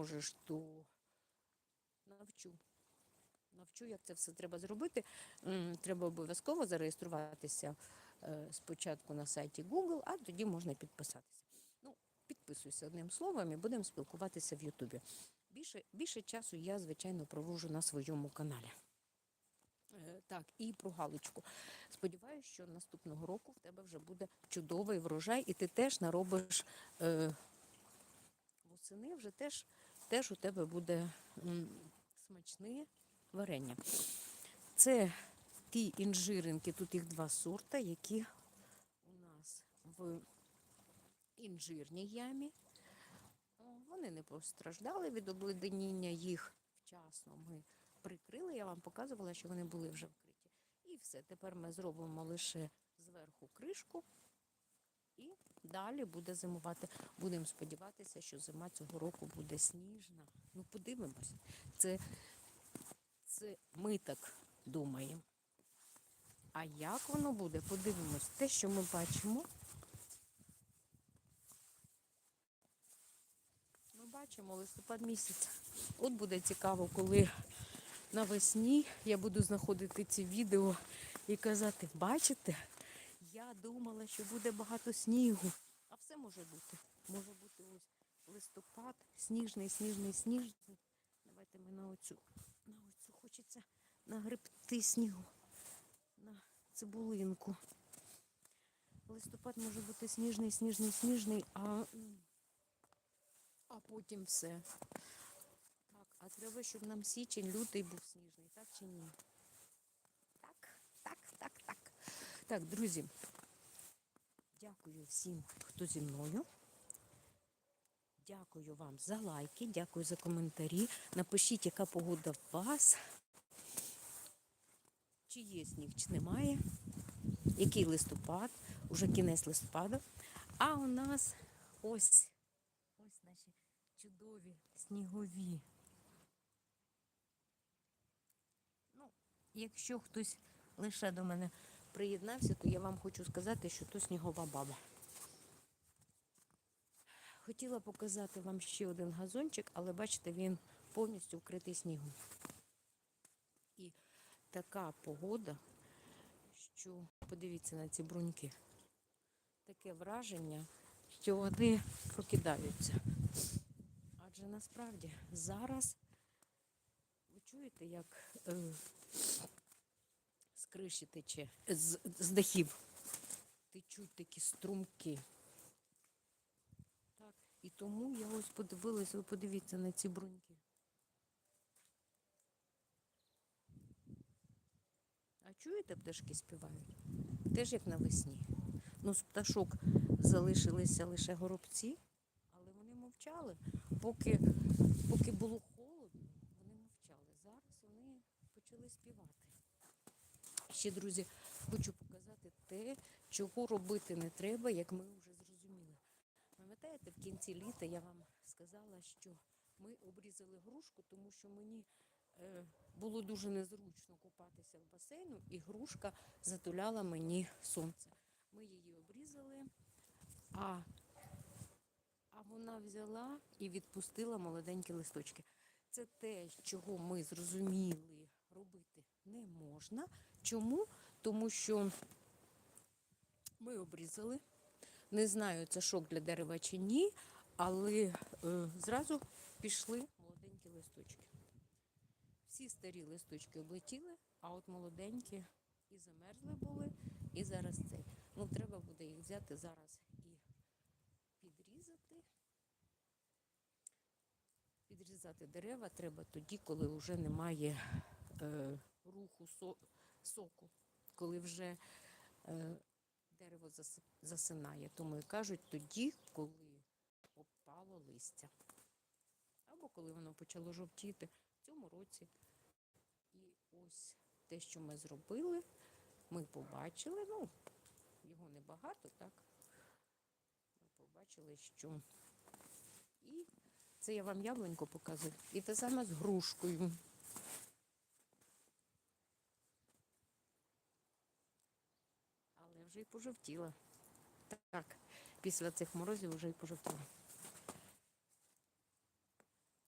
зможеш, то навчу. Навчу, як це все треба зробити. Треба обов'язково зареєструватися е, спочатку на сайті Google, а тоді можна підписатися. Ну, підписуйся одним словом і будемо спілкуватися в Ютубі. Більше, більше часу я, звичайно, проводжу на своєму каналі. Е, Так, і про галочку. Сподіваюся, що наступного року в тебе вже буде чудовий врожай, і ти теж наробиш е, восени, вже теж, теж у тебе буде смачне варення. Це ті інжиринки, тут їх два сорта, які у нас в інжирній ямі. Вони не постраждали від обледеніння, їх вчасно ми прикрили. Я вам показувала, що вони були вже вкриті. І все. Тепер ми зробимо лише зверху кришку і далі буде зимувати. Будемо сподіватися, що зима цього року буде сніжна. Ну, подивимось. Це, це ми так думаємо. А як воно буде? Подивимось. Те, що ми бачимо. Ми бачимо листопад місяць. От буде цікаво, коли навесні я буду знаходити ці відео і казати, бачите, я думала, що буде багато снігу. А все може бути. Може бути ось листопад, сніжний, сніжний, сніжний. Давайте ми на оцю, на оцю хочеться нагребти снігу, на цибулинку. Листопад може бути сніжний, сніжний, сніжний, а, а потім все. Так, а треба, щоб нам січень, лютий був сніжний, так чи ні? Так, так, так, так. Так, друзі, дякую всім, хто зі мною. Дякую вам за лайки, дякую за коментарі. Напишіть, яка погода у вас. Чи є сніг, чи немає. Який листопад, уже кінець листопада. А у нас ось, ось наші чудові снігові. Ну, якщо хтось лише до мене приєднався, то я вам хочу сказати, що то снігова баба. Хотіла показати вам ще один газончик, але бачите, він повністю вкритий снігом. І така погода, що подивіться на ці бруньки. Таке враження, що вони прокидаються. Адже насправді зараз ви чуєте, як е, криші тече, з, з дахів течуть такі струмки. Так, і тому я ось подивилася, ви подивіться на ці бруньки. А чуєте, пташки співають? Теж як навесні. Ну, з пташок залишилися лише горобці, але вони мовчали. Поки, поки було холодно, вони мовчали. Зараз вони почали співати. Ще, друзі, хочу показати те, чого робити не треба, як ми вже зрозуміли. Пам'ятаєте, в кінці літа я вам сказала, що ми обрізали грушку, тому що мені е, було дуже незручно купатися в басейну, і грушка затуляла мені сонце. Ми її обрізали, а, а вона взяла і відпустила молоденькі листочки. Це те, чого ми зрозуміли робити не можна. Чому? Тому що ми обрізали. Не знаю, це шок для дерева чи ні, але е, зразу пішли молоденькі листочки. Всі старі листочки облетіли, а от молоденькі і замерзли були, і зараз цей. Ну, треба буде їх взяти зараз і підрізати. Підрізати дерева треба тоді, коли вже немає е, руху со, соку, коли вже е, дерево зас- засинає. Тому і кажуть тоді, коли опало листя. Або коли воно почало жовтіти в цьому році. І ось те, що ми зробили, ми побачили, ну, його небагато, так? Ми побачили, що і це я вам яблунько показую. І те саме з грушкою. Але вже й пожовтіла. Так, після цих морозів вже й пожовтіла.